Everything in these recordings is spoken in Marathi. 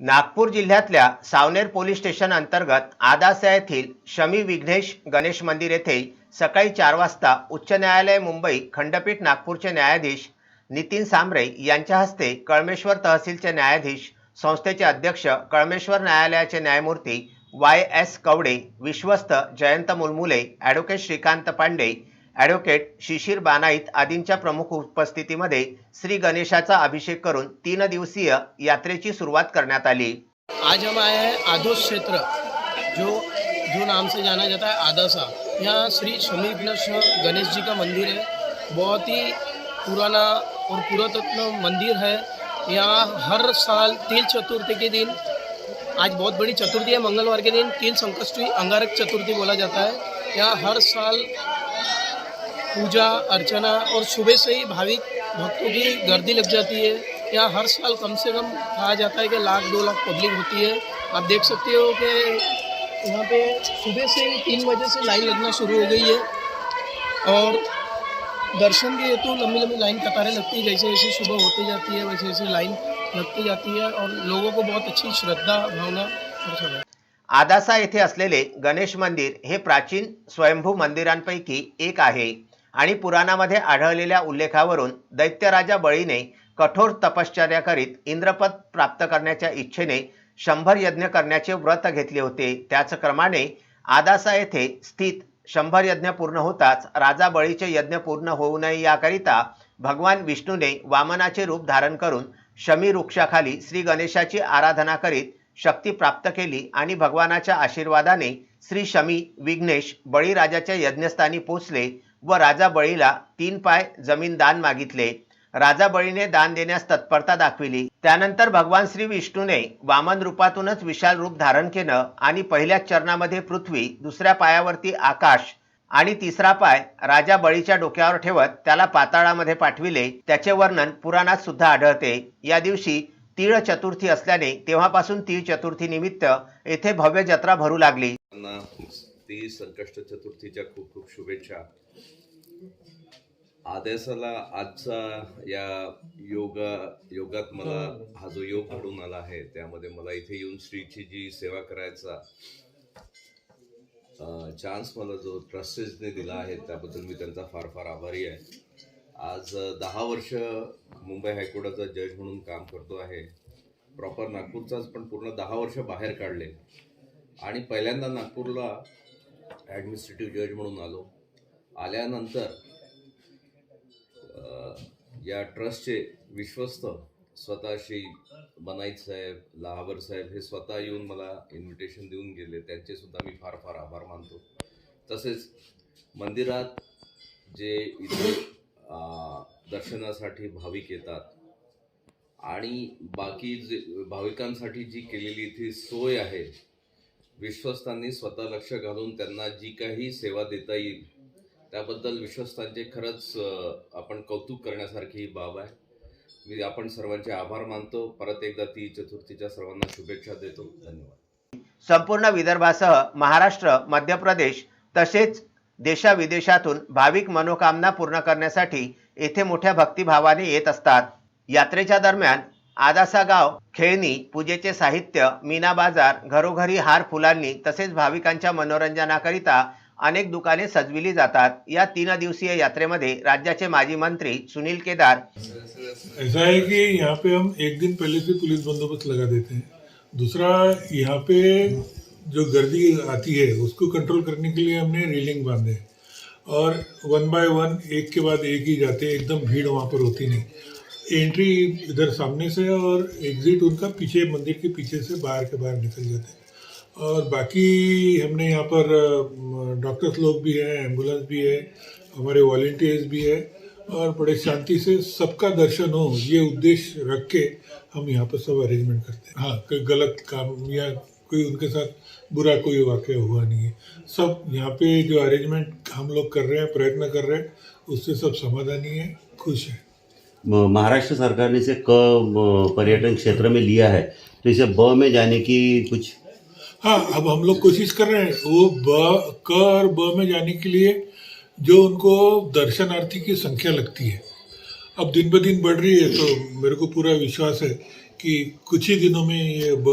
नागपूर जिल्ह्यातल्या सावनेर पोलीस स्टेशन अंतर्गत आदासा येथील शमी विघ्नेश गणेश मंदिर येथे सकाळी चार वाजता उच्च न्यायालय मुंबई खंडपीठ नागपूरचे न्यायाधीश नितीन सांबरे यांच्या हस्ते कळमेश्वर तहसीलचे न्यायाधीश संस्थेचे अध्यक्ष कळमेश्वर न्यायालयाचे न्यायमूर्ती वाय एस कवडे विश्वस्त जयंत मुलमुले ॲडव्होकेट श्रीकांत पांडे ॲडव्होकेट शिशिर बानाईत आदींच्या प्रमुख उपस्थितीमध्ये श्री गणेशाचा अभिषेक करून तीन दिवसीय यात्रेची सुरुवात करण्यात आली. आज हम आए हैं आदोस क्षेत्र जो जो नाम से जाना जाता है आदासा यहाँ श्री शमी विघ्नेश गणेश जी का मंदिर है। बहुत ही पुराना और पुरातत्व मंदिर है। यहाँ हर साल तिल चतुर्थी के दिन आज बहुत बड़ी चतुर्थी है मंगलवार के दिन तिल संकष्टी अंगारक चतुर्थी बोला जाता है। यहाँ हर साल पूजा अर्चना और सुबह से ही भाविक भक्तों की गर्दी लग जाती है। यहाँ हर साल कम से कम कहा जाता है कि लाख दो लाख पब्लिक होती है। आप देख सकते हो कि यहाँ पे सुबह से ही तीन बजे से लाइन लगना शुरू हो गई है। और दर्शन के हेतु लंबी लंबी लाइन कतारें लगती है जैसे जैसे सुबह होती जाती है वैसे वैसे लाइन लगती जाती है और लोगों को बहुत अच्छी श्रद्धा भावना और है। आदासा येथे असलेले गणेश मंदिर हे प्राचीन स्वयंभू मंदिरांपैकी एक आहे. आणि पुराणामध्ये आढळलेल्या उल्लेखावरून दैत्यराजा बळीने कठोर तपश्चर्या करीत इंद्रपद प्राप्त करण्याच्या इच्छेने शंभर यज्ञ करण्याचे व्रत घेतले होते. त्याच क्रमाने आदासा येथे स्थित शंभर यज्ञ पूर्ण होताच राजा बळीचे यज्ञ पूर्ण होऊ नये याकरिता भगवान विष्णूने वामनाचे रूप धारण करून शमी वृक्षाखाली श्री गणेशाची आराधना करीत शक्ती प्राप्त केली आणि भगवानाच्या आशीर्वादाने श्री शमी विघ्नेश बळीराजाच्या यज्ञस्थानी पोचले. व राजा बळीला तीन पाय जमीन दान मागितले. राजा बळीने दान देण्यास तत्परता दाखविली. त्यानंतर भगवान श्री विष्णूने वामन रूपातूनच विशाल रूप धारण केलं आणि पहिल्याच चरणामध्ये पृथ्वी दुसऱ्या पायावरती आकाश आणि तिसरा पाय राजा बळीच्या डोक्यावर ठेवत त्याला पाताळामध्ये पाठविले. त्याचे वर्णन पुराणात सुद्धा आढळते. या दिवशी तीळ चतुर्थी असल्याने तेव्हापासून तीळ चतुर्थी निमित्त येथे भव्य जत्रा भरू लागली. ती संकष्ट चतुर्थीच्या खूप खूप शुभेच्छा. आदेशाला आजचा या योगा योगात मला हा. जो योग घडून आला आहे त्यामध्ये मला इथे येऊन श्रीची जी सेवा करायचा चान्स मला जो ट्रस्टेजने दिला आहे त्याबद्दल मी त्यांचा फार फार आभारी आहे. आज दहा वर्ष मुंबई हायकोर्टाचा जज म्हणून काम करतो आहे. प्रॉपर नागपूरचाच पण पूर्ण दहा वर्ष बाहेर काढले. आणि पहिल्यांदा नागपूरला ॲडमिनिस्ट्रेटिव्ह जज म्हणून आलो. आल्यानंतर या ट्रस्टचे विश्वस्त स्वतः श्री बनाईत साहेब लहाबर साहेब हे स्वतः येऊन मला इन्व्हिटेशन देऊन गेले. त्यांचे सुद्धा मी फार फार आभार मानतो. तसेच मंदिरात जे इथे दर्शनासाठी भाविक येतात आणि बाकी जे भाविकांसाठी जी केलेली इथे सोय आहे विश्वस्तांनी स्वतः लक्ष घालून त्यांना जी काही सेवा देता येईल त्याबद्दल विश्वस्तांचे खरंच आपण कौतुक करण्यासारखी ही बाब आहे. मी आपण सर्वांचे आभार मानतो. परत एकदा ती चतुर्थीच्या सर्वांना शुभेच्छा देतो. धन्यवाद. संपूर्ण विदर्भासह महाराष्ट्र मध्य प्रदेश तसेच देशाविदेशातून भाविक मनोकामना पूर्ण करण्यासाठी येथे मोठ्या भक्तिभावाने येत असतात. यात्रेच्या दरम्यान आदासा गाव खेळणी पूजेचे साहित्य मीना बाजार घरोघरी हार फुलांनी तसेच भाविकांच्या मनोरंजनाकरिता अनेक दुकाने सजविली जातात. या तीन दिवसीय यात्रेमध्ये राज्याचे माजी मंत्री सुनील केदार ऐसा है कि यहाँ पे हम एक दिन पहले से पुलिस बंदोबस्त लगा देते हैं। दूसरा यहाँ पे जो गर्दी आती है उसको कंट्रोल करने के लिए हमने रेलिंग बांधे और वन बाय वन एक के बाद एक ही जाते एकदम भीड़ वहाँ पर होती नहीं। एंट्री इधर सामने से और एग्जिट उनका पीछे मंदिर के पीछे से बाहर के बाहर निकल जाते हैं। और बाकी हमने यहाँ पर डॉक्टर्स लोग भी हैं, एंबुलेंस भी है, हमारे वॉल्टियर्स भी है और बड़े शांति से सबका दर्शन हो, ये उद्देश्य रख के हम यहाँ पर सब अरेंजमेंट करते हैं। हाँ कोई गलत काम या कोई उनके साथ बुरा कोई वाक़ हुआ नहीं है। सब यहाँ पे जो अरेंजमेंट हम लोग कर रहे हैं, प्रयत्न कर रहे हैं, उससे सब समाधानी है, खुश है। महाराष्ट्र सरकार ने इसे क पर्यटन क्षेत्र में लिया है तो इसे ब में जाने की कुछ हाँ अब हम लोग कोशिश कर रहे हैं। वो ब, क और ब में जाने के लिए जो उनको दर्शनार्थी की संख्या लगती है। अब दिन ब दिन बढ़ रही है तो मेरे को पूरा विश्वास है कि कुछ ही दिनों में ये ब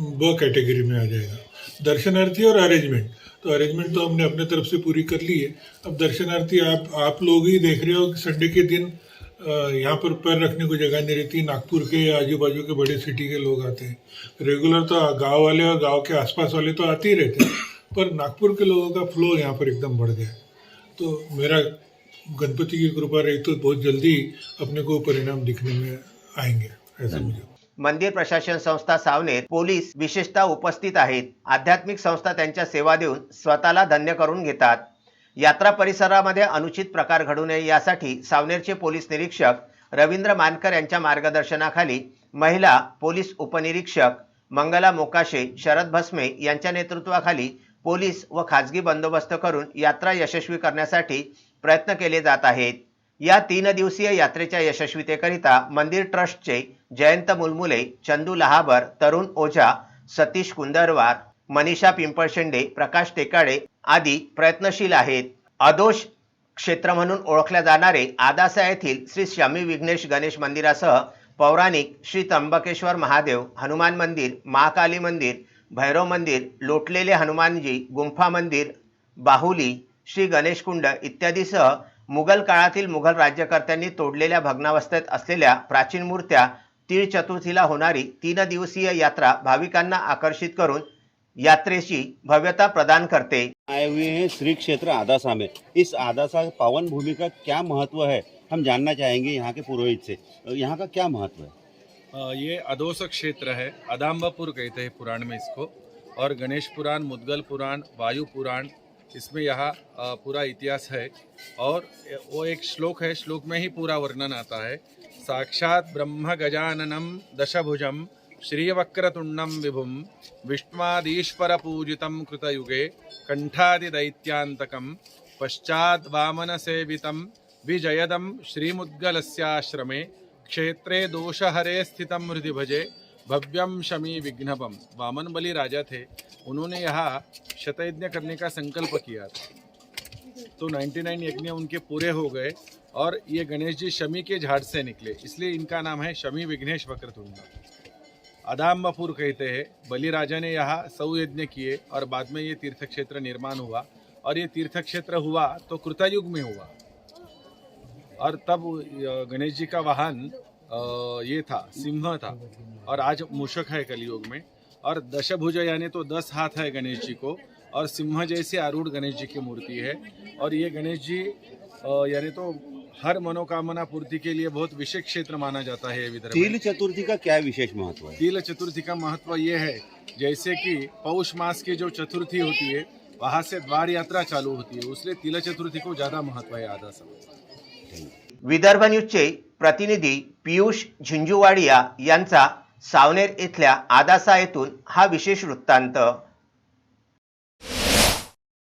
ब कैटेगरी में आ जाएगा। दर्शनार्थी और अरेंजमेंट तो अरेंजमेंट तो हमने अपने तरफ़ से पूरी कर ली है। अब दर्शनार्थी, आप आप लोग ही देख रहे हो कि संडे के दिन यहाँ पर पैर रखने को जगह नहीं रहती। नागपुर के आजू बाजू के बड़े सिटी के लोग आते हैं। रेगुलर तो गांव वाले और गांव के आसपास वाले तो आते ही रहते हैं। पर नागपुर के लोगों का फ्लो यहाँ पर एकदम बढ़ गया है। तो मेरा गणपति की कृपा रही तो बहुत जल्दी अपने को परिणाम दिखने में आएंगे ऐसा मुझे। मंदिर प्रशासन संस्था सावनेर पोलीस विशेषतः उपस्थित आहेत। आध्यात्मिक संस्था त्यांच्या सेवा देऊन स्वतःला धन्य करून घेतात। यात्रा परिसरामध्ये अनुचित प्रकार घडू नये यासाठी सावनेरचे पोलीस निरीक्षक रवींद्र मानकर यांच्या मार्गदर्शनाखाली महिला पोलीस उपनिरीक्षक मंगला मोकाशे शरद भस्मे यांच्या नेतृत्वाखाली पोलीस व खाजगी बंदोबस्त करून यात्रा यशस्वी करण्यासाठी प्रयत्न केले जात आहेत. या तीन दिवसीय यात्रेच्या यशस्वीतेकरिता मंदिर ट्रस्टचे जयंत मुलमुले चंदू लहाबर तरुण ओझा सतीश कुंदरवार मनीषा पिंपळशेंडे प्रकाश टेकाडे आदी प्रयत्नशील आहेत. अदोष क्षेत्र म्हणून ओळखल्या जाणारे आदासा येथील श्री श्यामी विघ्नेश गणेश मंदिरासह पौराणिक श्री त्र्यंबकेश्वर महादेव हनुमान मंदिर महाकाली मंदिर भैरव मंदिर लोटलेले हनुमानजी गुंफा मंदिर बाहुली श्री गणेशकुंड इत्यादीसह मुघल काळातील मुघल राज्यकर्त्यांनी तोडलेल्या भग्नावस्थेत असलेल्या प्राचीन मूर्त्या तीळ चतुर्थीला होणारी तीन दिवसीय यात्रा भाविकांना आकर्षित करून यात्रेची भव्यता प्रदान करते. आए हुए हैं श्री क्षेत्र आदासा में इस आदासा पावन भूमि का क्या महत्व है? हम जानना चाहेंगे यहाँ के पुरोहित से. यहाँ का क्या महत्व है? ये अदोस क्षेत्र है. अदाम्बापुर कहते हैं पुराण में इसको. और गणेश पुराण मुद्गल पुराण वायु पुराण इसमें यह पूरा इतिहास है. और वो एक श्लोक है. श्लोक में ही पूरा वर्णन आता है. साक्षात ब्रह्म गजाननम दशभुजम श्रीवक्रतुंडम विभुम विष्णुवादीश्वर पूजितं कृतयुगे कंठादिदैत्यांतकं पश्चात् वामन सेवितं विजयदं श्रीमुद्गलस्याश्रमे क्षेत्रे दोषहरे स्थितं हृदय भजे भव्यम शमी विघ्नपम वामन बलि राजा थे। उन्होंने यहाँ शतयज्ञ करने का संकल्प किया था। तो 99 यज्ञ उनके पूरे हो गए और ये गणेश जी शमी के झाड़ से निकले। इसलिए इनका नाम है शमी विघ्नेश वक्रतुंड अदाम्बपुर कहते हैं बलि राजा ने यहाँ सौ यज्ञ किए और बाद में ये तीर्थ क्षेत्र निर्माण हुआ। और ये तीर्थ क्षेत्र हुआ तो कृतयुग में हुआ। और तब गणेश जी का वाहन ये था, सिंह था। और आज मूषक है कलयुग में। और दशभुज यानी तो दस हाथ है गणेश जी को। और सिंह जैसे आरूढ़ गणेश जी की मूर्ति है। और ये गणेश जी यानी तो हर मनोकामना पूर्ति के लिए बहुत विशेष क्षेत्र माना जाता है ये विदर्भ। तिल चतुर्थी का क्या विशेष महत्त्व है? तिल चतुर्थी का महत्त्व ये है जैसे कि पौष मास की जो चतुर्थी होती है वहां से द्वार यात्रा चालू होती है उसलिए तिल चतुर्थी को ज्यादा महत्त्व है आधा समय। विदर्भ न्यूजचे प्रतिनिधी पियुष झिंजुवाडिया यांचा सावनेर इथल्या आदासा येथून हा विशेष वृत्तांत.